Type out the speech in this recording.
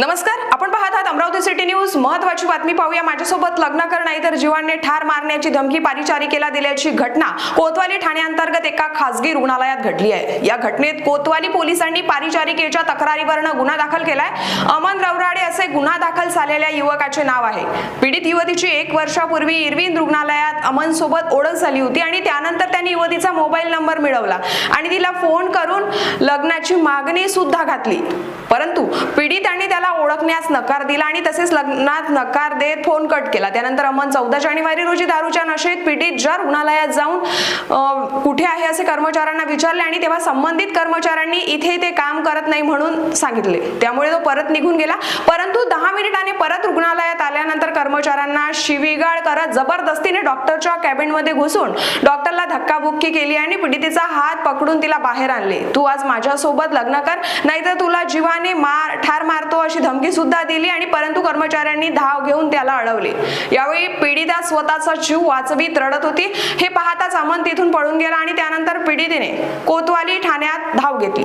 नमस्कार आपण पाहत आहात अमरावती सिटी न्यूज. महत्वाची बातमी पाहूया. माझ्यासोबत लग्न कर नाही तर जीवांनी ठार मारण्याची धमकी पारिचारिकेला दिल्याची घटना कोतवाली ठाण्याअंतर्गत एका खासगी रुग्णालयात घडली आहे. या घटनेत कोतवाली पोलिसांनी पारिचारिकेच्या तक्रारीवरनं गुन्हा दाखल केलाय. अमन रवराडे असे गुन्हा दाखल झालेल्या युवकाचे नाव आहे. पीडित युवतीची एक वर्षापूर्वी इरविन रुग्णालयात अमन सोबत ओळख झाली होती आणि त्यानंतर त्यांनी युवतीचा मोबाईल नंबर मिळवला आणि तिला फोन करून लग्नाची मागणी सुद्धा घातली. परंतु त्याला ओळखण्यास नकार दिला आणि तसेच लग्नात नकार देत फोन कट केला. त्यानंतर अमन चौदा जानेवारी रोजी दारूच्या नशेत पीडित ज्या रुग्णालयात जाऊन कुठे आहे असे कर्मचाऱ्यांना विचारले आणि तेव्हा संबंधित कर्मचाऱ्यांनी इथे ते काम करत नाही म्हणून सांगितले. त्यामुळे तो परत निघून गेला. परंतु दहा मिनिटांनी परत रुग्णालयात आल्यानंतर कर्मचाऱ्यांना शिवीगाळ करत जबरदस्तीने डॉक्टरच्या कॅबिनमध्ये घुसून डॉक्टरला धक्काबुक्की केली आणि पीडितेचा हात पकडून तिला बाहेर आणले. तू आज माझ्यासोबत लग्न कर नाहीतर तुला जीवाने मार ठार मारतो अशी धमकी सुद्धा दिली आणि परंतु कर्मचाऱ्यांनी धाव घेऊन त्याला अडवले. यावेळी पीडिता स्वतःचा जीव वाचवीत रडत होती. हे पाहताच अमन तिथून पळून गेला आणि त्यानंतर पीडितेने कोतवाली ठाण्यात धाव घेतली.